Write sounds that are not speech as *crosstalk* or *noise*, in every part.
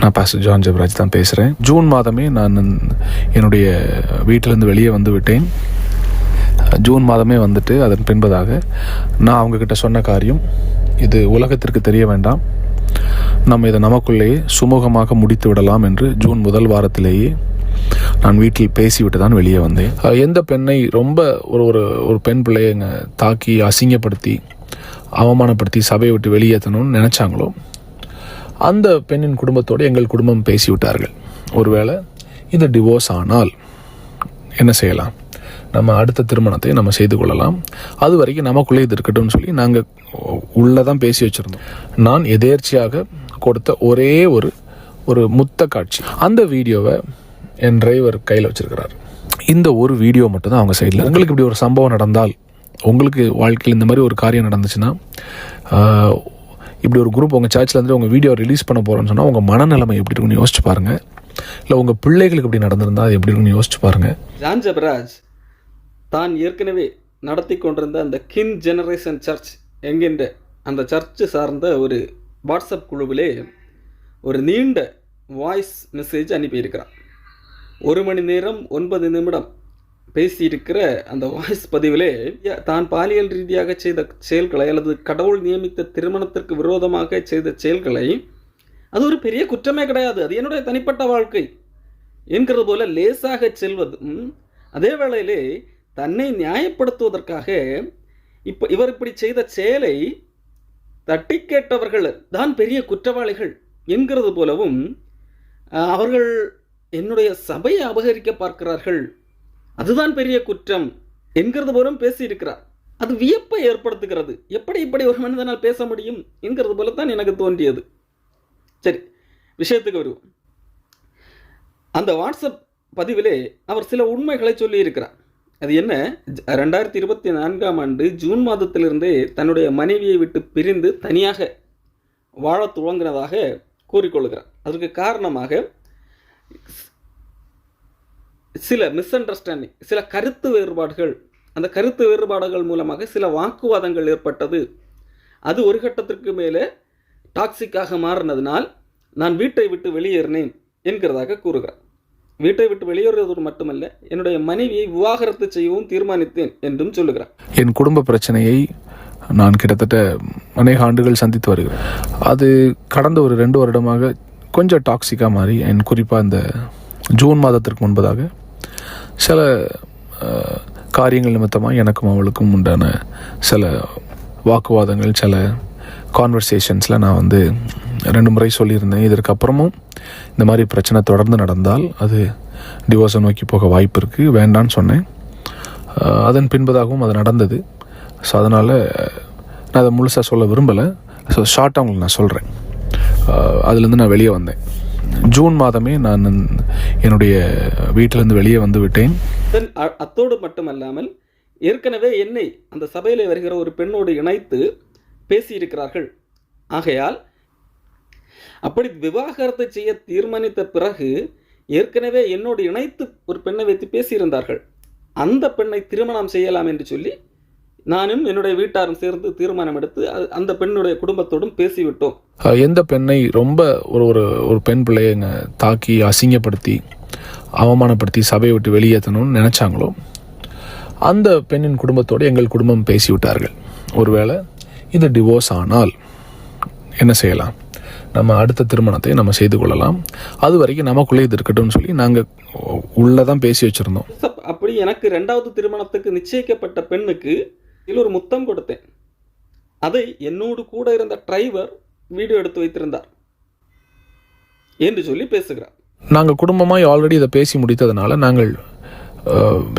நான் pastor John Jebaraj தான் பேசுகிறேன் ஜூன் மாதமே நான் என்னுடைய வீட்டிலேருந்து வெளியே வந்து விட்டேன். ஜூன் மாதமே வந்துட்டு அதன் பின்பதாக நான் அவங்கக்கிட்ட சொன்ன காரியம் இது உலகத்திற்கு தெரிய வேண்டாம். நம்ம இதை நமக்குள்ளேயே சுமூகமாக முடித்து விடலாம் என்று ஜூன் முதல் வாரத்திலேயே நான் வீட்டில் பேசிவிட்டு தான் வெளியே வந்தேன். எந்த பெண்ணை ரொம்ப ஒரு ஒரு ஒரு பெண் பிள்ளையங்க தாக்கி அசிங்கப்படுத்தி அவமானப்படுத்தி சபையை விட்டு வெளியேற்றணும்னு நினச்சாங்களோ அந்த பெண்ணின் குடும்பத்தோடு எங்கள் குடும்பம் பேசிவிட்டார்கள். ஒருவேளை இது டிவோர்ஸ் ஆனால் என்ன செய்யலாம்? நம்ம அடுத்த திருமணத்தை நம்ம செய்து கொள்ளலாம். அது வரைக்கும் நமக்குள்ளே இது இருக்கட்டும்னு சொல்லி நாங்கள் உள்ளே தான் பேசி வச்சுருந்தோம். நான் எதேர்ச்சியாக கொடுத்த ஒரே ஒரு ஒரு முத்த காட்சி. அந்த வீடியோவை என் டிரைவர் கையில் வச்சுருக்கிறார். இந்த ஒரு வீடியோ மட்டும் தான் அவங்க சைடில் உங்களுக்கு இப்படி ஒரு சம்பவம் நடந்தால் உங்களுக்கு வாழ்க்கையில் இந்த மாதிரி ஒரு காரியம் நடந்துச்சுன்னா இப்படி ஒரு குரூப் உங்கள் சர்ச்சில் இருந்து உங்கள் வீடியோ ரிலீஸ் பண்ண போகிறோன்னு சொன்னால் உங்கள் மனநிலைமை எப்படி இருக்குன்னு யோசிச்சு பாருங்கள் இல்லை உங்கள் பிள்ளைகளுக்கு இப்படி நடந்திருந்தா அது எப்படி இருக்குன்னு யோசிச்சு பாருங்கள் ஜான் ஜெபராஜ் தான் ஏற்கனவே நடத்தி கொண்டிருந்த அந்த கின் ஜெனரேஷன் சர்ச் என்கின்ற அந்த சர்ச்சு சார்ந்த ஒரு வாட்ஸ்அப் குழுவிலே ஒரு நீண்ட வாய்ஸ் மெசேஜ் அனுப்பியிருக்கிறான். ஒரு மணி நேரம் ஒன்பது நிமிடம் பேசியிருக்கிற அந்த வாய்ஸ் பதிவிலே தான் பாலியல் ரீதியாக செய்த செயல்களை அல்லது கடவுள் நியமித்த திருமணத்திற்கு விரோதமாக செய்த செயல்களை அது ஒரு பெரிய குற்றமே கிடையாது. அது என்னுடைய தனிப்பட்ட வாழ்க்கை என்கிறது போல லேசாக செல்வதும் அதே வேளையிலே தன்னை நியாயப்படுத்துவதற்காக இப்போ இவர் இப்படி செய்த செயலை தட்டி கேட்டவர்கள் தான் பெரிய குற்றவாளிகள் என்கிறது போலவும் அவர்கள் என்னுடைய சபையை அபகரிக்க பார்க்கிறார்கள் அதுதான் பெரிய குற்றம் என்கிறது போலும் பேசியிருக்கிறார். அது வியப்பை ஏற்படுத்துகிறது. எப்படி இப்படி ஒரு மனிதனால் பேச முடியும் என்கிறது போல தான் எனக்கு தோன்றியது. சரி விஷயத்துக்கு வருவோம். அந்த வாட்ஸ்அப் பதிவிலே அவர் சில உண்மைகளை சொல்லியிருக்கிறார். அது என்ன? ஜ- ரெண்டாயிரத்தி இருபத்தி நான்காம் ஆண்டு ஜூன் மாதத்திலிருந்தே தன்னுடைய மனைவியை விட்டு பிரிந்து தனியாக வாழத் துவங்கினதாக கூறிக்கொள்கிறார். அதற்கு காரணமாக சில மிஸ் அண்டர்ஸ்டாண்டிங் சில கருத்து வேறுபாடுகள் அந்த கருத்து வேறுபாடுகள் மூலமாக சில வாக்குவாதங்கள் ஏற்பட்டது. அது ஒரு கட்டத்திற்கு மேலே டாக்ஸிக்காக மாறினதினால் நான் வீட்டை விட்டு வெளியேறினேன் என்கிறதாக கூறுகிறார். வீட்டை விட்டு வெளியேறுவது மட்டுமல்ல என்னுடைய மனைவியை விவாகரத்து செய்யவும் தீர்மானித்தேன் என்றும் சொல்லுகிறார். என் குடும்ப பிரச்சனையை நான் கிட்டத்தட்ட அநேக ஆண்டுகள் சந்தித்து வருகிறேன். அது கடந்த ஒரு ரெண்டு வருடமாக கொஞ்சம் டாக்ஸிக்காக மாறி என் குறிப்பாக இந்த ஜூன் மாதத்திற்கு முன்பதாக சில காரியங்கள் நிமித்தமாக எனக்கும் அவளுக்கும் உண்டான சில வாக்குவாதங்கள் சில கான்வர்சேஷன்ஸில் நான் வந்து ரெண்டு முறை சொல்லியிருந்தேன். இதற்கப்புறமும் இந்த மாதிரி பிரச்சனை தொடர்ந்து நடந்தால் அது டிவோர்ஸை நோக்கி போக வாய்ப்பு இருக்குது வேண்டான்னு சொன்னேன். அதன் பின்பதாகவும் அது நடந்தது. ஸோ அதனால் நான் அதை முழுசாக சொல்ல விரும்பலை. ஸோ ஷார்ட்டாக உங்களுக்கு நான் சொல்கிறேன் அதுலேருந்து நான் வெளியே வந்தேன். ஜூன் மாதமே நான் என்னுடைய வீட்டிலிருந்து வெளியே வந்து விட்டேன். அ- அத்தோடு மட்டுமல்லாமல் ஏற்கனவே என்னை அந்த சபையில் வருகிற ஒரு பெண்ணோடு இணைத்து பேசியிருக்கிறார்கள். ஆகையால் அப்படி விவாகரத்தை செய்ய தீர்மானித்த பிறகு ஏற்கனவே என்னோடு இணைத்து ஒரு பெண்ணை வைத்து பேசியிருந்தார்கள். அந்த பெண்ணை திருமணம் செய்யலாம் என்று சொல்லி நானும் என்னுடைய வீட்டாரும் சேர்ந்து தீர்மானம் எடுத்து அந்த பெண்ணுடைய குடும்பத்தோடும் பேசிவிட்டோம். எந்த பெண்ணை ரொம்ப ஒரு ஒரு ஒரு பெண் பிள்ளையங்க தாக்கி அசிங்கப்படுத்தி அவமானப்படுத்தி சபையை விட்டு வெளியேற்றணும்னு நினச்சாங்களோ அந்த பெண்ணின் குடும்பத்தோடு எங்கள் குடும்பம் பேசிவிட்டார்கள். ஒருவேளை இது டிவோர்ஸ் ஆனால் என்ன செய்யலாம்? நம்ம அடுத்த திருமணத்தை நம்ம செய்து கொள்ளலாம். அது வரைக்கும் நமக்குள்ளே இது இருக்கட்டும்னு சொல்லி நாங்கள் உள்ளே தான் பேசி வச்சுருந்தோம். அப்படி எனக்கு ரெண்டாவது திருமணத்துக்கு நிச்சயிக்கப்பட்ட பெண்ணுக்கு ஒரு முத்தம் கொடுத்தேன். அதை என்னோடு கூட இருந்த டிரைவர் வீடியோ எடுத்து வைத்திருந்தார் என்று சொல்லி பேசுகிறார். நாங்கள் குடும்பமாக ஆல்ரெடி இதை பேசி முடித்ததுனால நாங்கள்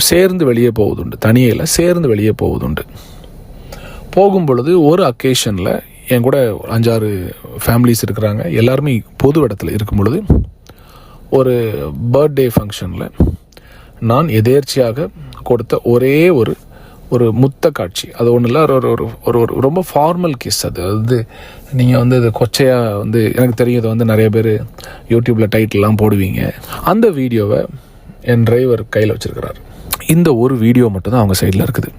சேர்ந்து வெளியே போவதுண்டு. தனியில் சேர்ந்து வெளியே போவதுண்டு. போகும் பொழுது ஒரு அக்கேஷனில் என் கூட அஞ்சாறு ஃபேமிலிஸ் இருக்கிறாங்க. எல்லாருமே பொது இடத்துல இருக்கும் பொழுது ஒரு பர்த்டே ஃபங்க்ஷனில் நான் எதேர்ச்சியாக கொடுத்த ஒரே ஒரு ஒரு முத்த காட்சி. அது ஒன்றும் இல்லை ஒரு ஒரு ஒரு ஒரு ரொம்ப ஃபார்மல் கிஸ் அது. வந்து நீங்கள் வந்து அது கொச்சையாக வந்து எனக்கு தெரியும் இதை வந்து நிறைய பேர் யூடியூப்பில் டைட்டில்லாம் போடுவீங்க. அந்த வீடியோவை என் டிரைவர் கையில் வச்சுருக்கிறார். இந்த ஒரு வீடியோ மட்டும் தான் அவங்க சைடில் இருக்குது.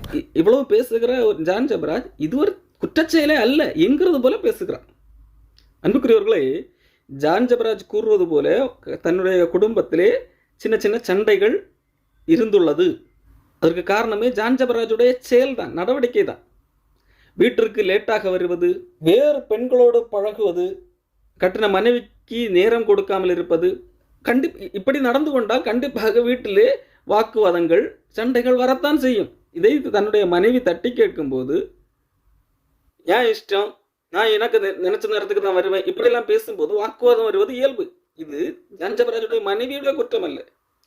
இவ்வளோ பேசுகிற ஒரு ஜான் ஜபராஜ் இது ஒரு குற்றச்செயலே அல்ல என்கிறது போல பேசுகிறார். அன்புக்குரியவர்களே ஜான் ஜபராஜ் கூறுவது போல தன்னுடைய குடும்பத்திலே சின்ன சின்ன சண்டைகள் இருந்துள்ளது. அதற்கு காரணமே ஜான் ஜபராஜுடைய செயல்தான் நடவடிக்கை தான் வீட்டிற்கு லேட்டாக வருவது வேறு பெண்களோடு பழகுவது கட்டின மனைவிக்கு நேரம் கொடுக்காமல் இருப்பது கண்டி இப்படி நடந்து கொண்டால் கண்டிப்பாக வீட்டிலே வாக்குவாதங்கள் சண்டைகள் வரத்தான் செய்யும். இதை தன்னுடைய மனைவி தட்டி கேட்கும்போது ஏன் இஷ்டம்? நான் எனக்கு நினைச்ச நேரத்துக்கு தான் வருவேன். இப்படியெல்லாம் பேசும்போது வாக்குவாதம் வருவது இயல்பு. இது ஜான்ஜபராஜுடைய மனைவியுடைய குற்றம் அல்ல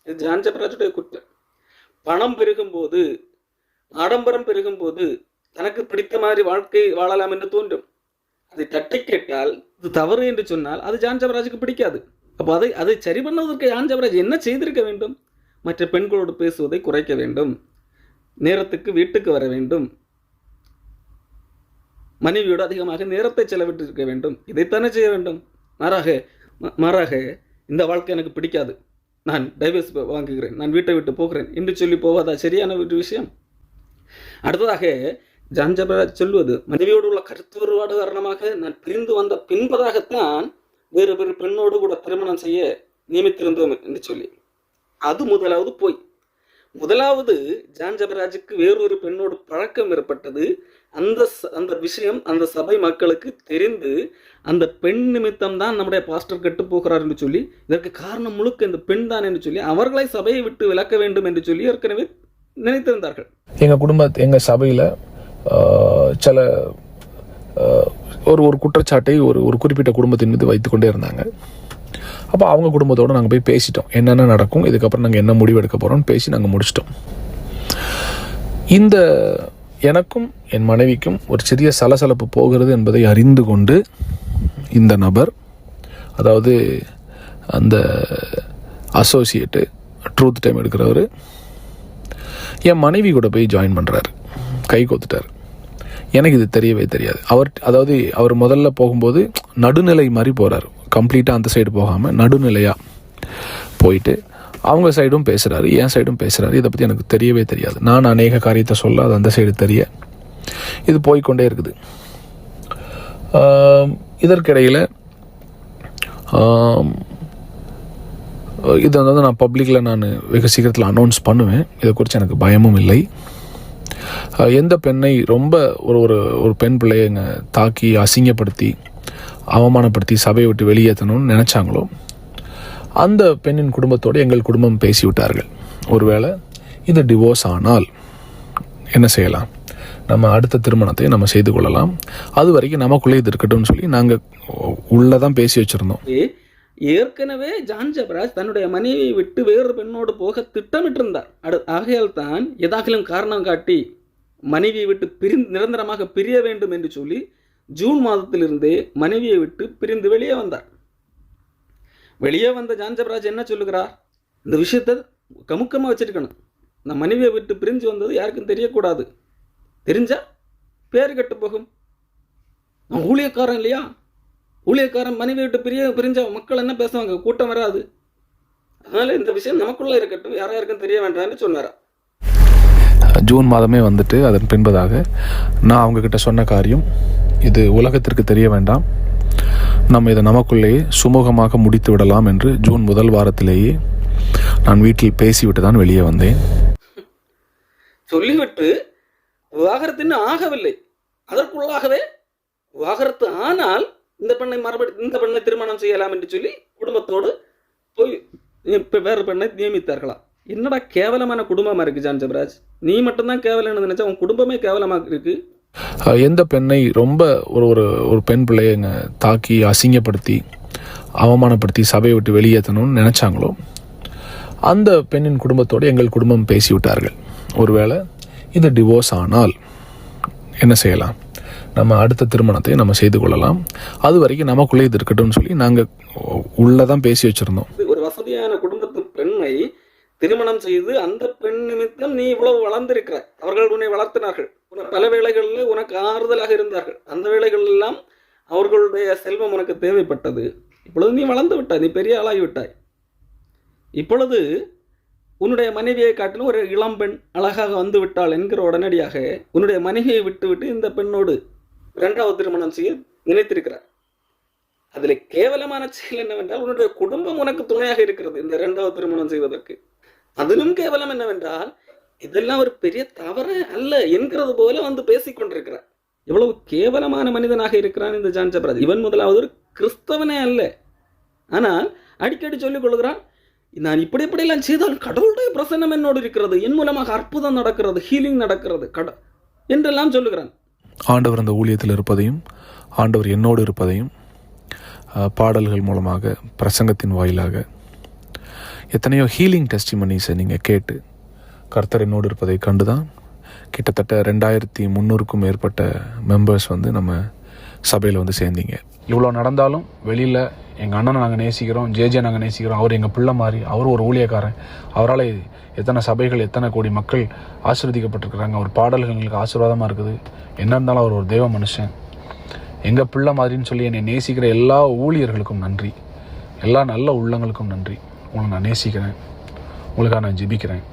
இது ஜான்ஜபராஜுடைய குற்றம். பணம் பெருகும்போது ஆடம்பரம் பெருகும்போது தனக்கு பிடித்த மாதிரி வாழ்க்கை வாழலாம் என்று தோன்றும். அதை தட்டி கேட்டால் இது தவறு என்று சொன்னால் அது ஜான்ஜபராஜுக்கு பிடிக்காது. அப்போ அதை அதை சரி பண்ணுவதற்கு ஜான்ஜபராஜ் என்ன செய்திருக்க வேண்டும்? மற்ற பெண்களோடு பேசுவதை குறைக்க வேண்டும். நேரத்துக்கு வீட்டுக்கு வர வேண்டும். மனைவியோடு அதிகமாக நேரத்தை செலவிட்டிருக்க வேண்டும். இதைத்தானே செய்ய வேண்டும்? மாறாக மாறாக இந்த வாழ்க்கை எனக்கு பிடிக்காது. நான் டைவர்ஸ் வாங்குகிறேன் நான் வீட்டை விட்டு போகிறேன் என்று சொல்லி போவதா சரியான ஒரு விஷயம்? அடுத்ததாக ஜான்ஜபராஜ் சொல்வது மனைவியோடு உள்ள கருத்து வேறுபாடு காரணமாக நான் பிரிந்து வந்த பின்பதாகத்தான் வேறு வேறு பெண்ணோடு கூட திருமணம் செய்ய நியமித்திருந்தோம் என்று சொல்லி. அது முதலாவது போய். முதலாவது ஜான் ஜபராஜுக்கு வேறொரு பெண்ணோடு பழக்கம் ஏற்பட்டது. அந்த அந்த விஷயம் அந்த சபை மக்களுக்கு தெரிந்து அந்த பெண் நிமித்தம் தான் நம்முடைய பாஸ்டர் கெட்டு போகிறார் என்று சொல்லி இதற்கு காரணம் முழுக்க இந்த பெண் தான் என்று சொல்லி அவர்களை சபையை விட்டு விலக்க வேண்டும் என்று சொல்லி ஏற்கனவே நினைத்திருந்தார்கள். எங்கள் குடும்ப எங்கள் சபையில் சில ஒரு ஒரு குற்றச்சாட்டை ஒரு ஒரு குறிப்பிட்ட குடும்பத்தின் மீது வைத்துக்கொண்டே இருந்தாங்க. அப்போ அவங்க குடும்பத்தோடு நாங்கள் போய் பேசிட்டோம். என்னென்ன நடக்கும் இதுக்கப்புறம் நாங்கள் என்ன முடிவு எடுக்க போகிறோம்னு பேசி நாங்கள் முடிச்சிட்டோம். இந்த எனக்கும் என் மனைவிக்கும் ஒரு சிறிய சலசலப்பு போகிறது என்பதை அறிந்து கொண்டு இந்த நபர் அதாவது அந்த அசோசியேட்டு ட்ரூத் டைம் எடுக்கிறவர் என் மனைவி கூட போய் ஜாயின் பண்ணுறாரு கை கோத்துட்டார். எனக்கு இது தெரியவே தெரியாது. அவர் அதாவது அவர் முதல்ல போகும்போது நடுநிலை மாதிரி போகிறார் கம்ப்ளீட்டாக அந்த சைடு போகாமல் நடுநிலையாக போயிட்டு அவங்க சைடும் பேசுகிறாரு என் சைடும் பேசுகிறாரு இதை பற்றி எனக்கு தெரியவே தெரியாது. நான் அநேக காரியத்தை சொல்ல அது அந்த சைடு தெரிய இது போய்க்கொண்டே இருக்குது. இதற்கிடையில் இதை வந்து நான் பப்ளிக்கில் நான் வெகு சீக்கிரத்தில் அனௌன்ஸ் பண்ணுவேன். இதை குறித்து எனக்கு பயமும் இல்லை. எந்த பெண்ணை ரொம்ப ஒரு ஒரு ஒரு பெண் பிள்ளையங்க தாக்கி அசிங்கப்படுத்தி அவமானப்படுத்தி சபையை விட்டு வெளியேற்றணும்னு நினச்சாங்களோ அந்த பெண்ணின் குடும்பத்தோடு எங்கள் குடும்பம் பேசிவிட்டார்கள். ஒருவேளை இது டிவோர்ஸ் ஆனால் என்ன செய்யலாம்? நம்ம அடுத்த திருமணத்தை நம்ம செய்து கொள்ளலாம். அது வரைக்கும் நமக்குள்ளே இது இருக்கட்டும்னு சொல்லி நாங்கள் உள்ளே தான் பேசி வச்சுருந்தோம். ஏ- ஏற்கனவே ஜான் ஜபராஜ் தன்னுடைய மனைவியை விட்டு வேறு பெண்ணோடு போக திட்டமிட்டிருந்தார். அடு ஆகையால் தான் எதாகிலும் காரணம் காட்டி மனைவியை விட்டு பிரி நிரந்தரமாக பிரிய வேண்டும் என்று சொல்லி ஜூன் மாதத்திலிருந்தே மனைவியை விட்டு பிரிந்து வெளியே வந்தார். வெளியே வந்த ஜான்ஜபராஜ் என்ன சொல்லுகிறார்? இந்த விஷயத்தை கமுக்கமாக வச்சுருக்கணும். நான் மனைவியை விட்டு பிரிஞ்சு வந்தது யாருக்கும் தெரியக்கூடாது. தெரிஞ்சா பேர் கெட்டு போகும். நான் ஊழியக்காரன் இல்லையா? ஊழியக்காரன் மனைவி விட்டு பிரிய பிரிஞ்ச மக்கள் என்ன பேசுவாங்க? கூட்டம் வராது. அதனால இந்த விஷயம் நமக்குள்ளே இருக்கட்டும் யாரா யாருக்கும் தெரிய வேண்டாம்னு சொன்னாரா? ஜூன் மாதமே வந்துட்டு அதன் பின்பதாக நான் அவங்கக்கிட்ட சொன்ன காரியம் இது உலகத்திற்கு தெரிய வேண்டாம். நம்ம இதை நமக்குள்ளேயே சுமூகமாக முடித்து விடலாம் என்று ஜூன் முதல் வாரத்திலேயே நான் வீட்டில் பேசிவிட்டு தான் வெளியே வந்தேன். சொல்லிவிட்டு விவாகரத்து இன்னும் ஆகவில்லை. அதற்குள்ளாகவே விவாகரத்து ஆனால் இந்த பெண்ணை மறுபடி இந்த பெண்ணை திருமணம் செய்யலாம் என்று சொல்லி குடும்பத்தோடு போய் வேறு பெண்ணை நியமித்தார்களாம் என்னடா கேவலமான குடும்பமாக இருக்கு ஜான் ஜபராஜ்? நீ மட்டும்தான் கேவலம்னு நினைச்சா உன் குடும்பமே கேவலமாக இருக்கு? எந்த பெண்ணை ரொம்ப ஒரு ஒரு ஒரு பெண் பிள்ளையங்க தாக்கி அசிங்கப்படுத்தி அவமானப்படுத்தி சபையை விட்டு வெளியேற்றணும்னு நினச்சாங்களோ அந்த பெண்ணின் குடும்பத்தோடு எங்கள் குடும்பம் பேசிவிட்டார்கள். ஒருவேளை இது டிவோர்ஸ் ஆனால் என்ன செய்யலாம்? நம்ம அடுத்த திருமணத்தை நம்ம செய்து கொள்ளலாம். அது வரைக்கும் நமக்குள்ளே இது இருக்கட்டும்னு சொல்லி நாங்கள் உள்ளே தான் பேசி வச்சுருந்தோம். ஒரு வசதியான குடும்பத்து பெண்ணை திருமணம் செய்து அந்த பெண் நிமித்தம் நீ இவ்வளவு வளர்ந்திருக்கிற. அவர்கள் உன்னை வளர்த்தினார்கள். உன- பல வேளைகளில் உனக்கு ஆறுதலாக இருந்தார்கள். அந்த வேளைகள் எல்லாம் அவர்களுடைய செல்வம் உனக்கு தேவைப்பட்டது. இப்பொழுது நீ வளர்ந்து விட்டாய். நீ பெரிய ஆளாகி விட்டாய். இப்பொழுது உன்னுடைய மனைவியை காட்டிலும் ஒரு இளம்பெண் அழகாக வந்து விட்டாள் என்கிற உடனடியாக உன்னுடைய மனைவியை விட்டுவிட்டு இந்த பெண்ணோடு இரண்டாவது திருமணம் செய்ய நினைத்திருக்கிறார். அதில் கேவலமான செயல் என்னவென்றால் உன்னுடைய குடும்பம் உனக்கு துணையாக இருக்கிறது இந்த இரண்டாவது திருமணம் செய்வதற்கு. அதிலும் கேவலம் என்னவென்றால் இதெல்லாம் ஒரு பெரிய தவறு அல்ல என்கிறது போல வந்து பேசிக்கொண்டிருக்கிறார் எவ்வளவு கேவலமான மனிதனாக இருக்கிறான் இந்த ஜான் ஜபராஜ். இவன் முதலாவது ஒரு கிறிஸ்தவனே அல்ல. ஆனால் அடிக்கடி சொல்லிக் கொள்கிறான் நான் இப்படி இப்படியெல்லாம் செய்தால் கடவுளுடைய பிரசன்னம் என்னோடு இருக்கிறது. என் மூலமாக அற்புதம் நடக்கிறது ஹீலிங் நடக்கிறது. கட என்றெல்லாம் சொல்லுகிறான். ஆண்டவர் அந்த ஊழியத்தில் இருப்பதையும் ஆண்டவர் என்னோடு இருப்பதையும் பாடல்கள் மூலமாக பிரசங்கத்தின் வாயிலாக எத்தனையோ ஹீலிங் டெஸ்டிமனிஸை நீங்கள் கேட்டு கர்த்தர் என்னோடு இருப்பதை கண்டு தான் கிட்டத்தட்ட ரெண்டாயிரத்தி முந்நூறுக்கும் மேற்பட்ட மெம்பர்ஸ் வந்து நம்ம சபையில் வந்து சேர்ந்தீங்க. இவ்வளோ நடந்தாலும் வெளியில் எங்கள் அண்ணனை நாங்கள் நேசிக்கிறோம் ஜேஜே நாங்கள் நேசிக்கிறோம் அவர் எங்கள் பிள்ளை மாதிரி அவர் ஒரு ஊழியக்காரன். அவரால் எத்தனை சபைகள் எத்தனை கோடி மக்கள் ஆசீர்வதிக்கப்பட்டிருக்கிறாங்க அவர் பாடல்கள் எங்களுக்கு ஆசீர்வாதமாக இருக்குது. என்ன இருந்தாலும் அவர் ஒரு தெய்வ மனுஷன். எங்கள் பிள்ளை மாதிரின்னு சொல்லி என்னை நேசிக்கிற எல்லா ஊழியர்களுக்கும் நன்றி. எல்லா நல்ல உள்ளங்களுக்கும் நன்றி. உங்களை நான் நேசிக்கிறேன். உங்களுக்காக நான் ஜெபிக்கிறேன்.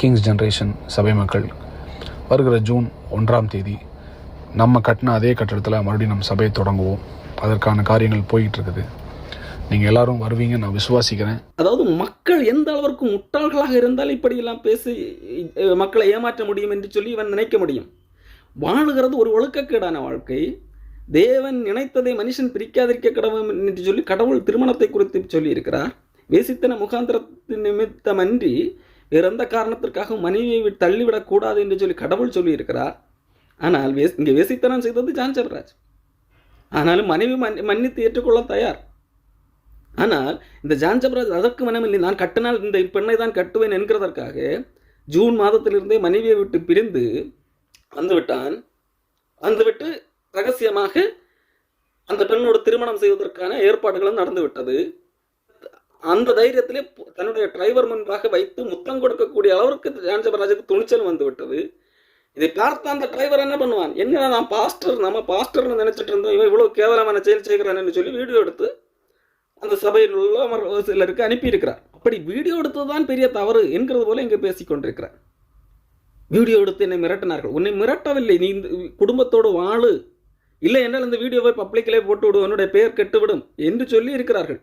கிங்ஸ் ஜென்ரேஷன் சபை மக்கள் வருகிற ஜூன் ஒன்றாம் தேதி நம்ம கட்டின அதே கட்டடத்தில் மறுபடியும் நம்ம சபையை தொடங்குவோம். அதற்கான காரியங்கள் போயிட்டு இருக்குது. நீங்கள் எல்லாரும் வருவீங்க நான் விசுவாசிக்கிறேன். அதாவது மக்கள் எந்த அளவிற்கு முட்டாள்களாக இருந்தால் இப்படியெல்லாம் பேசி மக்களை ஏமாற்ற முடியும் என்று சொல்லி இவன் நினைக்க முடியும். வாழுகிறது ஒரு ஒழுக்கக்கேடான வாழ்க்கை. தேவன் நினைத்ததை மனுஷன் பிரிக்காதிருக்க கடவுள் என்று சொல்லி கடவுள் திருமணத்தை குறித்து சொல்லியிருக்கிறார். வேசித்தன முகாந்திரத்தின் நிமித்தமன்றி வேற எந்த காரணத்திற்காக மனைவியை விட்டு என்று சொல்லி கடவுள் சொல்லியிருக்கிறார். ஆனால் வேஸ் இங்கே வேசித்தனம் செய்தது ஜான் ஜெபராஜ் ஆனாலும் மனைவி மன் மன்னித்து ஏற்றுக்கொள்ள தயார். ஆனால் இந்த ஜான்சபராஜ் அதற்கு மனமில்லை. நான் கட்டினால் இந்த பெண்ணை தான் கட்டுவேன் என்கிறதற்காக ஜூன் மாதத்திலிருந்தே மனைவியை விட்டு பிரிந்து வந்துவிட்டான். வந்துவிட்டு ரகசியமாக அந்த பெண்ணோடு திருமணம் செய்வதற்கான ஏற்பாடுகளும் நடந்துவிட்டது. அந்த தைரியத்திலே தன்னுடைய டிரைவர் முன்பாக வைத்து முத்தம் கொடுக்கக்கூடிய அளவிற்கு ஜான் துணிச்சல் வந்துவிட்டது இதை பார்த்த அந்த டிரைவர் என்ன பண்ணுவான்? என்ன நான் பாஸ்டர் நம்ம பாஸ்டர்னு நினைச்சிட்டு இருந்தோம். இவன் இவ்வளோ கேவலமான செயல் செய்கிறான்னு சொல்லி வீடியோ எடுத்து அந்த சபையில் உள்ள சிலருக்கு அனுப்பியிருக்கிறார். அப்படி வீடியோ எடுத்தது தான் பெரிய தவறு என்கிறது போல இங்கே பேசிக் கொண்டிருக்கிறார். வீடியோ எடுத்து என்னை மிரட்டினார்கள். உன்னை மிரட்டவில்லை. நீ இந்த குடும்பத்தோடு வாழு. இல்லை என்றால் இந்த வீடியோவை பப்ளிக்கிலே போட்டு விடு. என்னுடைய பெயர் கெட்டுவிடும் என்று சொல்லி இருக்கிறார்கள்.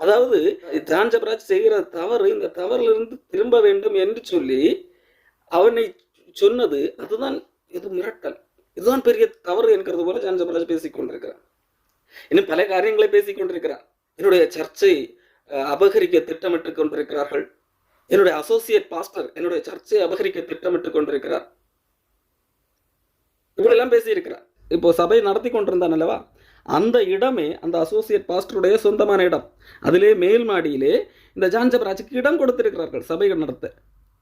அதாவது ஜான் ஜபராஜ் செய்கிற தவறு இந்த தவறிலிருந்து திரும்ப வேண்டும் என்று சொல்லி அவனை சொன்னது அதுதான் இது மிரட்டல். இதுதான் பெரிய தவறு என்கிறது போல ஜான்ஜபராஜ் பேசிக் இன்னும் பல காரியங்களை பேசிக்கொண்டிருக்கிறார் என்னுடைய சர்ச்சை அபகரிக்க திட்டமிட்டு கொண்டிருக்கிறார்கள். என்னுடைய அசோசியேட் பாஸ்டர் என்னுடைய சர்ச்சை அபகரிக்க திட்டமிட்டு கொண்டிருக்கிறார். இப்படியெல்லாம் பேசியிருக்கிறார். இப்போ சபை நடத்தி கொண்டிருந்தான் அல்லவா? அந்த இடமே அந்த அசோசியேட் பாஸ்டருடைய சொந்தமான இடம். அதிலே மேல் மாடியிலே இந்த ஜான் ஜபராஜுக்கு இடம் கொடுத்திருக்கிறார்கள் சபைகள் நடத்த.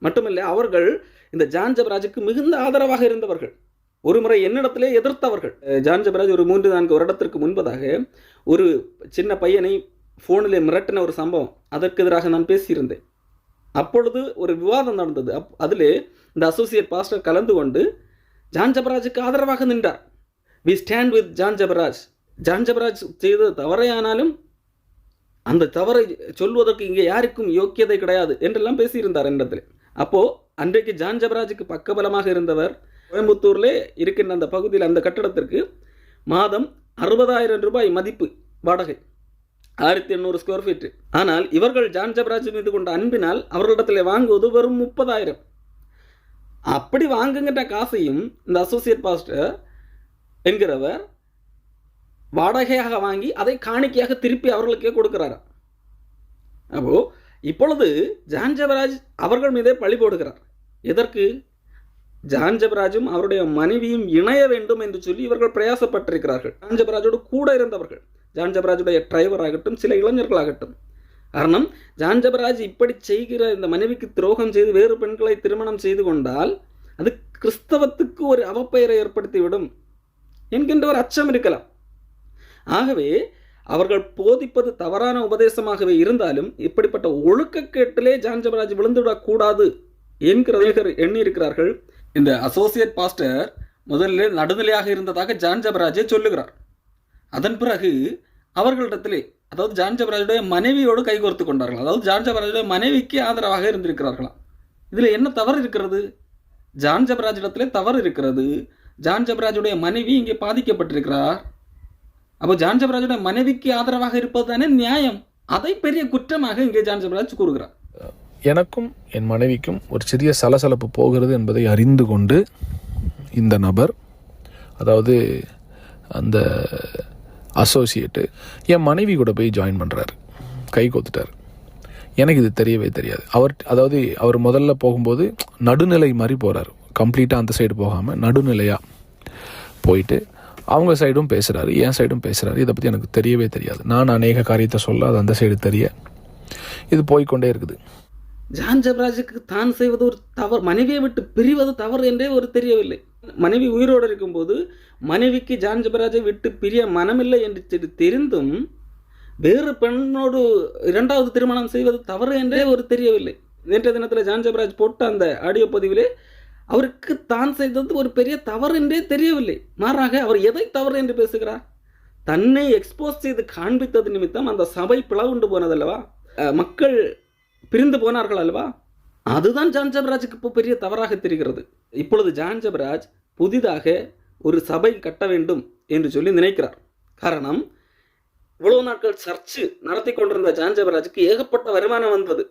மட்டுமில்லை அவர்கள் இந்த ஜான்ஜபராஜுக்கு மிகுந்த ஆதரவாக இருந்தவர்கள். ஒரு முறை என்னிடத்திலே எதிர்த்தவர்கள். ஜான்ஜபராஜ் ஜான் ஒரு மூன்று நான்கு வருடத்திற்கு முன்பதாக ஒரு சின்ன பையனை ஃபோனில் மிரட்டின ஒரு சம்பவம். அதற்கு எதிராக நான் பேசியிருந்தேன். அப்பொழுது ஒரு விவாதம் நடந்தது. அப் அதிலே இந்த அசோசியேட் பாஸ்டர் கலந்து கொண்டு ஜான் ஜபராஜுக்கு ஆதரவாக நின்றார். We stand with John Jabaraj John செய்தது செய்த தவறையானாலும் அந்த தவறை சொல்வதற்கு இங்கே யாருக்கும் யோக்கியதை கிடையாது என்றெல்லாம் பேசியிருந்தார் என்னிடத்தில் அப்போது அன்றைக்கு ஜான்ஜபராஜுக்கு பக்கபலமாக இருந்தவர் கோயம்புத்தூர்லே இருக்கின்ற அந்த பகுதியில் அந்த கட்டடத்திற்கு மாதம் அறுபதாயிரம் ரூபாய் மதிப்பு வாடகை. ஆயிரத்தி எண்ணூறு ஸ்கொயர் ஃபீட் ஆனால் இவர்கள் ஜான் ஜபராஜ் மீது கொண்ட அன்பினால் அவர்களிடத்தில் வாங்குவது வெறும் முப்பதாயிரம். அப்படி வாங்குங்கிற காசையும் இந்த அசோசியேட் பாஸ்டர் என்கிறவர் வாடகையாக வாங்கி அதை காணிக்கையாக திருப்பி அவர்களுக்கே கொடுக்கிறாராம் அப்போ இப்பொழுது ஜான்ஜபராஜ் அவர்கள் மீதே பழி போடுகிறார். எதற்கு? ஜான்ஜபராஜும் அவருடைய மனைவியும் இணைய வேண்டும் என்று சொல்லி இவர்கள் பிரயாசப்பட்டிருக்கிறார்கள். ஜான்ஜபராஜோடு கூட இருந்தவர்கள். ஜான்ஜபராஜுடைய டிரைவர் ஆகட்டும் சில இளைஞர்களாகட்டும். காரணம் ஜான்ஜபராஜ் இப்படி செய்கிற இந்த மனைவிக்கு துரோகம் செய்து வேறு பெண்களை திருமணம் செய்து கொண்டால் அது கிறிஸ்தவத்துக்கு ஒரு அவப்பெயரை ஏற்படுத்திவிடும் என்கின்ற ஒரு அச்சம் இருக்கலாம். ஆகவே அவர்கள் போதிப்பது தவறான உபதேசமாகவே இருந்தாலும் இப்படிப்பட்ட ஒழுக்கக்கேட்டிலே ஜான் ஜபராஜ் விழுந்துவிடக்கூடாது என்கிறதை எண்ணி எண்ணியிருக்கிறார்கள் இந்த அசோசியேட் பாஸ்டர் முதலில் நடுநிலையாக இருந்ததாக ஜான் ஜபராஜே சொல்லுகிறார். அதன் பிறகு அவர்களிடத்திலே அதாவது ஜான் ஜபராஜுடைய மனைவியோடு கைகோர்த்து கொண்டார்கள். அதாவது ஜான் ஜபராஜுடைய மனைவிக்கு ஆதரவாக இருந்திருக்கிறார்களாம். இதில் என்ன தவறு இருக்கிறது? ஜான் ஜபராஜிடத்திலே தவறு இருக்கிறது. ஜான் ஜபராஜுடைய மனைவி இங்கே பாதிக்கப்பட்டிருக்கிறார். அப்போ ஜான் ஜபராஜோட மனைவிக்கு ஆதரவாக இருப்பது தானே நியாயம். அதை பெரிய குற்றமாக இங்கே ஜான் ஜபராஜ் கூறுகிறார். எனக்கும் என் மனைவிக்கும் ஒரு சிறிய சலசலப்பு போகிறது என்பதை அறிந்து கொண்டு இந்த நபர் அதாவது அந்த அசோசியேட்டு என் மனைவி கூட போய் ஜாயின் பண்ணுறாரு கை கோத்துட்டார். எனக்கு இது தெரியவே தெரியாது. அவர் அதாவது அவர் முதல்ல போகும்போது நடுநிலை மாதிரி போகிறார் கம்ப்ளீட்டாக அந்த சைடு போகாமல் நடுநிலையாக போயிட்டு அவங்க சைடும் பேசுகிறாரு என் சைடும் பேசுகிறாரு இதை பற்றி எனக்கு தெரியவே தெரியாது. நான் அநேக காரியத்தை சொல்ல அது அந்த சைடு தெரிய இது போய்க்கொண்டே இருக்குது. ஜான் ஜப்ராஜுக்கு தான் செய்வது ஒரு தவறு மனைவியை விட்டு பிரிவது தவறு என்றே ஒரு தெரியவில்லை. மனைவி உயிரோடு இருக்கும்போது மனைவிக்கு ஜான் ஜபராஜை விட்டு பிரிய மனமில்லை என்று தெரிந்தும் வேறு பெண்ணோடு இரண்டாவது திருமணம் செய்வது தவறு என்றே ஒரு தெரியவில்லை. நேற்றைய தினத்தில் ஜான் ஜபராஜ் போட்ட அந்த ஆடியோ பதிவிலே அவருக்கு தான் செய்தது ஒரு பெரிய தவறு என்றே தெரியவில்லை. மாறாக அவர் எதை தவறு என்று பேசுகிறார்? தன்னை எக்ஸ்போஸ் செய்து காண்பித்தது நிமித்தம் அந்த சபை பிளவுண்டு போனதல்லவா? மக்கள் பிரிந்து போனார்கள் அல்லவா? அதுதான் ஜான் ஜபராஜுக்கு இப்போ பெரிய தவறாக தெரிகிறது. இப்பொழுது ஜான் ஜபராஜ் புதிதாக ஒரு சபை கட்ட வேண்டும் என்று சொல்லி நினைக்கிறார். காரணம் இவ்வளவு நாட்கள் சர்ச்சு நடத்தி கொண்டிருந்த ஜான் ஜபராஜுக்கு ஏகப்பட்ட வருமானம் வந்தது.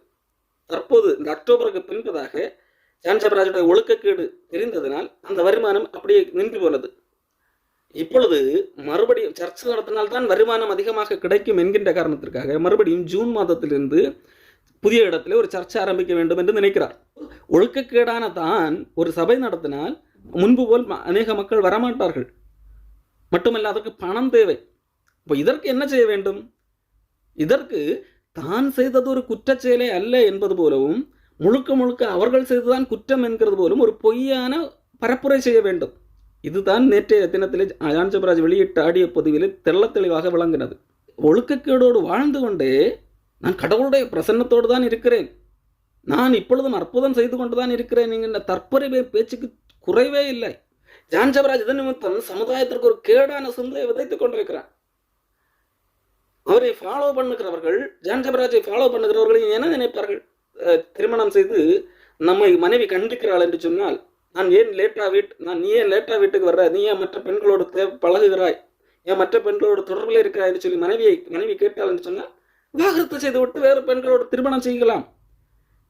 தற்போது இந்த அக்டோபருக்கு பின்பதாக ஜான் ஒழுக்கக்கேடு தெரிந்ததனால் அந்த வருமானம் அப்படியே நின்று போனது. இப்பொழுது மறுபடியும் சர்ச்சை நடத்தினால்தான் வருமானம் அதிகமாக கிடைக்கும் என்கின்ற காரணத்திற்காக மறுபடியும் ஜூன் மாதத்திலிருந்து புதிய இடத்துல ஒரு சர்ச்சை ஆரம்பிக்க வேண்டும் என்று நினைக்கிறார். ஒழுக்கக்கேடான தான் ஒரு சபை நடத்தினால் முன்பு போல் அநேக மக்கள் வரமாட்டார்கள். மட்டுமல்ல அதற்கு பணம் தேவை. இப்போ இதற்கு என்ன செய்ய வேண்டும்? இதற்கு தான் செய்தது ஒரு குற்றச்செயலே அல்ல என்பது போலவும் முழுக்க முழுக்க அவர்கள் செய்துதான் குற்றம் என்கிறது போலும் ஒரு பொய்யான பரப்புரை செய்ய வேண்டும். இதுதான் நேற்றைய தினத்திலே ஜான்சபராஜ் வெளியிட்ட ஆடிய பதிவிலே தெள்ள தெளிவாக விளங்கினது. ஒழுக்கக்கேடோடு வாழ்ந்து கொண்டே நான் கடவுளுடைய பிரசன்னத்தோடு தான் இருக்கிறேன். நான் இப்பொழுதும் அற்புதம் செய்து கொண்டு தான் இருக்கிறேன் என்கின்ற தற்பொறை பேச்சுக்கு குறைவே இல்லை. ஜான் ஜபராஜ் இதன் நிமித்தம் சமுதாயத்திற்கு ஒரு கேடான சிந்தையை விதைத்துக் கொண்டிருக்கிறார். அவரை ஃபாலோ பண்ணுகிறவர்கள் ஜான் ஜபராஜை ஃபாலோ பண்ணுகிறவர்கள் என்ன நினைப்பார்கள்? திருமணம் செய்து நம்மை மனைவி கண்டிக்கிறாள் என்று சொன்னால் நான் ஏன் லேட்டா வீட் நான் நீ ஏன் லேட்டா வீட்டுக்கு வர்ற? நீ ஏன் மற்ற பெண்களோடு தே பழகுகிறாய்? ஏன் மற்ற பெண்களோடு தொடர்பில் இருக்கிறாய்? என்று சொல்லி மனைவியை மனைவி கேட்டாள் என்று சொன்னால் விவாகரத்து செய்து விட்டு வேறு பெண்களோடு திருமணம் செய்யலாம்.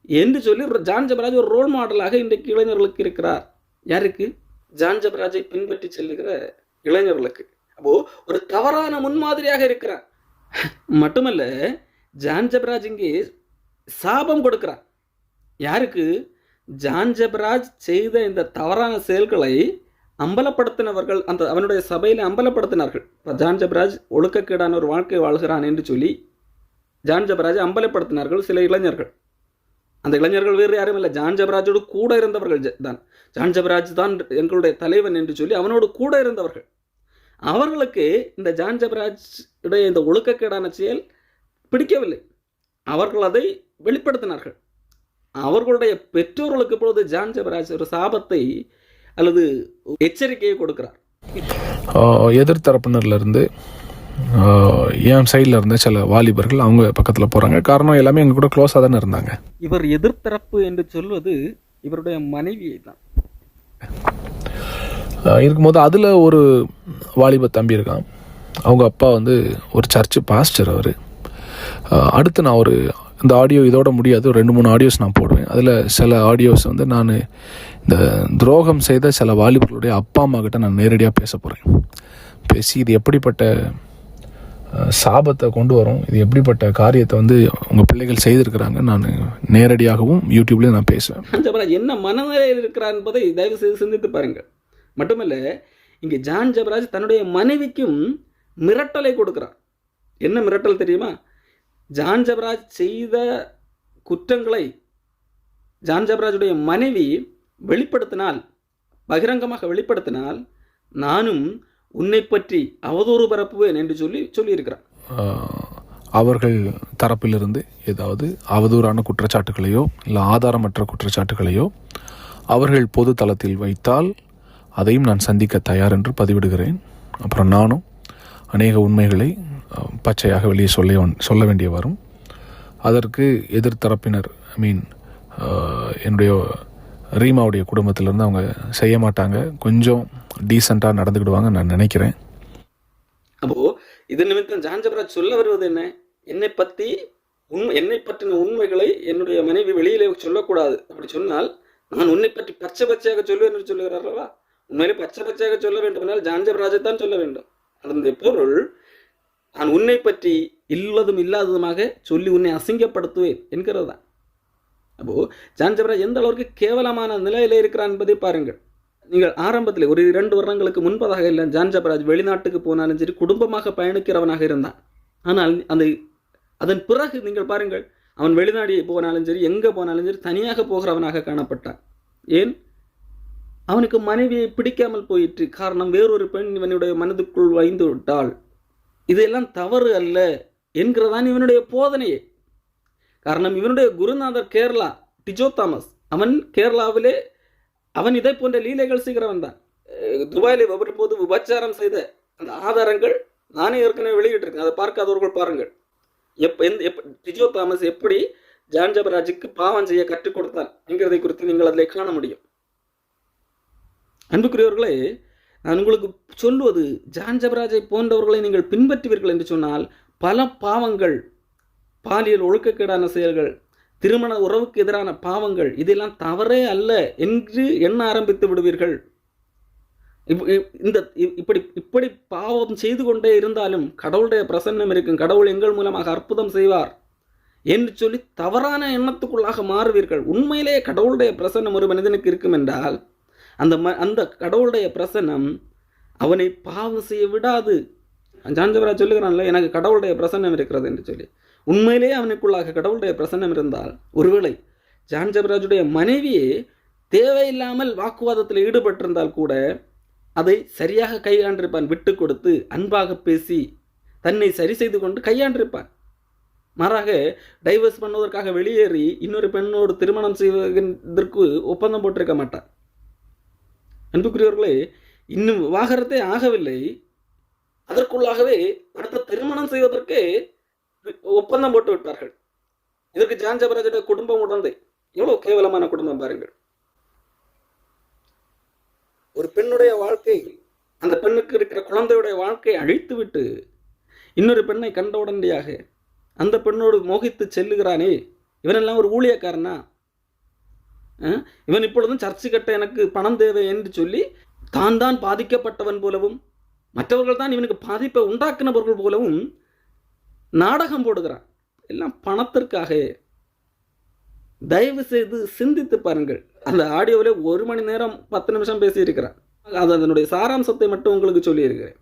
என்று சொல்லி ஒரு ஜான் ஜபராஜ் ஒரு ரோல் மாடலாக இன்றைக்கு இளைஞர்களுக்கு இருக்கிறார். யாருக்கு? ஜான் ஜபராஜை பின்பற்றி செல்லுகிற இளைஞர்களுக்கு. அப்போ ஒரு தவறான முன்மாதிரியாக இருக்கிறார். *laughs* மட்டுமல்ல ஜான் ஜபராஜ் இங்கே சாபம் கொடுக்கிறார். யாருக்கு? ஜான்ஜபராஜ் செய்த இந்த தவறான செயல்களை அம்பலப்படுத்தினவர்கள் அந்த அவனுடைய சபையில் அம்பலப்படுத்தினார்கள். இப்போ ஜான் ஜபராஜ் ஒழுக்கக்கேடான ஒரு வாழ்க்கை வாழ்கிறான் என்று சொல்லி ஜான்ஜபராஜ் அம்பலப்படுத்தினார்கள் சில இளைஞர்கள். அந்த இளைஞர்கள் வேறு யாரும் இல்லை. ஜான் ஜபராஜோடு கூட இருந்தவர்கள் தான். ஜான் ஜபராஜ் தான் எங்களுடைய தலைவன் என்று சொல்லி அவனோடு கூட இருந்தவர்கள். அவர்களுக்கு இந்த ஜான் ஜபராஜ் உடைய இந்த ஒழுக்கக்கேடான செயல் பிடிக்கவில்லை. அவர்கள் அதை வெளிப்படுத்தினார்கள். அவர்களுடைய பெற்றோர்களுக்கு இப்பொழுது ஜான் ஜபராஜ் ஒரு சாபத்தை அல்லது எச்சரிக்கையை கொடுக்கிறார். எதிர்த்தரப்பினர்ல இருந்து என் சைடில் இருந்த சில வாலிபர்கள் அவங்க பக்கத்தில் போகிறாங்க காரணம் எல்லாமே எங்க கூட க்ளோஸாக தானே இருந்தாங்க. இவர் எதிர்த்தரப்பு என்று சொல்வது இவருடைய மனைவியை தான். இருக்கும்போது அதில் ஒரு வாலிப தம்பி இருக்கான். அவங்க அப்பா வந்து ஒரு சர்ச்சு பாஸ்டர் அவர். அடுத்து நான் ஒரு இந்த ஆடியோ இதோட முடியாது ரெண்டு மூணு ஆடியோஸ் நான் போடுவேன். அதில் சில ஆடியோஸ் வந்து நான் இந்த துரோகம் செய்த சில வாலிபர்களுடைய அப்பா அம்மா கிட்ட நான் நேரடியாக பேச போகிறேன் பேசி இது எப்படிப்பட்ட சாபத்தை கொண்டு வரும் இது எப்படிப்பட்ட காரியத்தை வந்து உங்கள் பிள்ளைகள் செய்திருக்கிறாங்க நான் நேரடியாகவும் யூடியூப்லேயும் நான் பேசுவேன். ஜபராஜ் என்ன மனநிலையில் இருக்கிறார் என்பதை தயவு செய்து சிந்தித்து பாருங்கள். மட்டுமல்ல இங்கே ஜான் ஜபராஜ் தன்னுடைய மனைவிக்கும் மிரட்டலை கொடுக்குறான் என்ன மிரட்டல் தெரியுமா? ஜான் ஜபராஜ் செய்த குற்றங்களை ஜான் ஜபராஜுடைய மனைவி வெளிப்படுத்தினால் பகிரங்கமாக வெளிப்படுத்தினால் நானும் உன்னை பற்றி அவதூறு பரப்புவேன் என்று சொல்லி சொல்லியிருக்கிறார். அவர்கள் தரப்பிலிருந்து ஏதாவது அவதூறான குற்றச்சாட்டுகளையோ இல்லை ஆதாரமற்ற குற்றச்சாட்டுகளையோ அவர்கள் பொது தளத்தில் வைத்தால் அதையும் நான் சந்திக்க தயார் என்று பதிவிடுகிறேன். அப்புறம் நானும் அநேக உண்மைகளை பச்சையாக வெளியே சொல்ல சொல்ல வேண்டிய வரும். அதற்கு எதிர்த்தரப்பினர் ஐ மீன் என்னுடைய ரீமாவுடைய குடும்பத்திலேருந்து அவங்க செய்ய மாட்டாங்க. கொஞ்சம் டீசெண்டாக நடந்துக்கிடுவாங்க நான் நினைக்கிறேன். அப்போது இது நிமித்தம் ஜான்ஜபராஜ் சொல்ல வருவது என்ன? என்னை பற்றி உண்மை என்னை பற்றின உண்மைகளை என்னுடைய மனைவி வெளியிலே சொல்லக்கூடாது. அப்படி சொன்னால் நான் உன்னை பற்றி பச்சை பச்சையாக சொல்லுவேன் என்று சொல்லுகிறார்களா உண்மையிலே பச்சை பச்சையாக சொல்ல வேண்டுமென்றால் ஜான்ஜபராஜை தான் சொல்ல வேண்டும். அந்த பொருள் நான் உன்னை பற்றி இல்லதும் இல்லாததுமாக சொல்லி உன்னை அசிங்கப்படுத்துவேன் என்கிறது தான் அப்போ ஜான்ஜபராஜ் எந்த அளவுக்கு கேவலமான நிலையில் இருக்கிறான் என்பதை பாருங்கள். நீங்கள் ஆரம்பத்தில் ஒரு இரண்டு வருடங்களுக்கு முன்பதாக இல்லை ஜான்ஜபராஜ் வெளிநாட்டுக்கு போனாலும் சரி குடும்பமாக பயணிக்கிறவனாக இருந்தான். ஆனால் அந்த அதன் பிறகு நீங்கள் பாருங்கள் அவன் வெளிநாடு போனாலும் சரி எங்கே போனாலும் சரி தனியாக போகிறவனாக காணப்பட்டான். ஏன்? அவனுக்கு மனைவியை பிடிக்காமல் போயிற்று. காரணம் வேறொரு பெண் இவனுடைய மனதுக்குள் வைந்து விட்டாள். இதெல்லாம் தவறு அல்ல என்கிறதான் இவனுடைய போதனையே. காரணம் இவனுடைய குருநாதர் கேரளா டிஜோ தாமஸ். அவன் கேரளாவிலே அவன் இதை போன்ற லீலைகள் செய்கிறவன் தான். அஹ் துபாயிலே வரும்போது விபச்சாரம் செய்த அந்த ஆதாரங்கள் நானே ஏற்கனவே வெளியிட்டிருக்கேன். அதை பார்க்காதவர்கள் பாருங்கள். எப் எந்த எப் டிஜோ தாமஸ் எப்படி ஜான் ஜபராஜுக்கு பாவம் செய்ய கற்றுக் கொடுத்தான் என்கிறதை குறித்து நீங்கள் அதில் காண முடியும். அன்புக்குரியவர்களே நான் உங்களுக்கு சொல்வது ஜான் ஜபராஜை போன்றவர்களை நீங்கள் பின்பற்றுவீர்கள் என்று சொன்னால் பல பாவங்கள் பாலியல் ஒழுக்கக்கேடான செயல்கள் திருமண உறவுக்கு எதிரான பாவங்கள் இதெல்லாம் தவறே அல்ல என்று எண்ண ஆரம்பித்து விடுவீர்கள். இந்த இ- இப்படி இப்படி பாவம் செய்து கொண்டே இருந்தாலும் கடவுளுடைய பிரசன்னம் இருக்கும். கடவுள் எங்கள் மூலமாக அற்புதம் செய்வார் என்று சொல்லி தவறான எண்ணத்துக்குள்ளாக மாறுவீர்கள். உண்மையிலேயே கடவுளுடைய பிரசன்னம் ஒரு மனிதனுக்கு இருக்கும் என்றால் அந்த ம அந்த கடவுளுடைய பிரசன்னம் அவனை பாவம் செய்ய விடாது. ஜான்ஜவராஜ் சொல்லுகிறான்ல எனக்கு கடவுளுடைய பிரசன்னம் இருக்கிறது என்று சொல்லி. உண்மையிலேயே அவனுக்குள்ளாக கடவுளுடைய பிரசன்னம் இருந்தால் ஒருவேளை ஜான்ஜபராஜுடைய மனைவியே தேவையில்லாமல் வாக்குவாதத்தில் ஈடுபட்டிருந்தால் கூட அதை சரியாக கையாண்டிருப்பான் விட்டு கொடுத்து அன்பாக பேசி தன்னை சரி செய்து கொண்டு கையாண்டிருப்பான். மாறாக டைவர்ஸ் பண்ணுவதற்காக வெளியேறி இன்னொரு பெண்ணோடு திருமணம் செய்வதற்கு ஒப்பந்தம் போட்டிருக்க மாட்டான். அன்புக்குரியவர்களே இன்னும் விவாகரத்தே ஆகவில்லை. அதற்குள்ளாகவே அடுத்த திருமணம் செய்வதற்கு ஒப்பந்தம் போட்டு விட்டார்கள். இதற்கு ஜான் ஜபராஜோட குடும்பம் உடந்தை. எவ்வளவு கேவலமான குடும்பம் பாருங்கள். ஒரு பெண்ணுடைய வாழ்க்கை அந்த பெண்ணுக்கு இருக்கிற குழந்தையுடைய வாழ்க்கையை அழித்துவிட்டு இன்னொரு பெண்ணை கண்ட உடனடியாக அந்த பெண்ணோடு மோகித்து செல்லுகிறானே. இவனெல்லாம் ஒரு ஊழியக்காரனா? இவன் இப்பொழுதும் சர்ச்சு கட்ட எனக்கு பணம் தேவை என்று சொல்லி தான் தான் பாதிக்கப்பட்டவன் போலவும் மற்றவர்கள் தான் இவனுக்கு பாதிப்பை உண்டாக்குனவர்கள் போலவும் நாடகம் போடுகிறான். எல்லாம் பணத்திற்காக. தயவு செய்து சிந்தித்து பாருங்கள். அந்த ஆடியோவில் ஒரு மணி நேரம் பத்து நிமிஷம் பேசியிருக்கிறான். அது அதனுடைய சாராம்சத்தை மட்டும் உங்களுக்கு சொல்லியிருக்கிறேன்.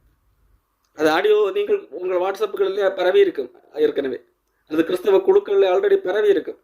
அது ஆடியோ நீங்கள் உங்கள் வாட்ஸ்அப்புகளில் பரவி இருக்கும் ஏற்கனவே. அது கிறிஸ்தவ குழுக்களில் ஆல்ரெடி பரவி இருக்கும்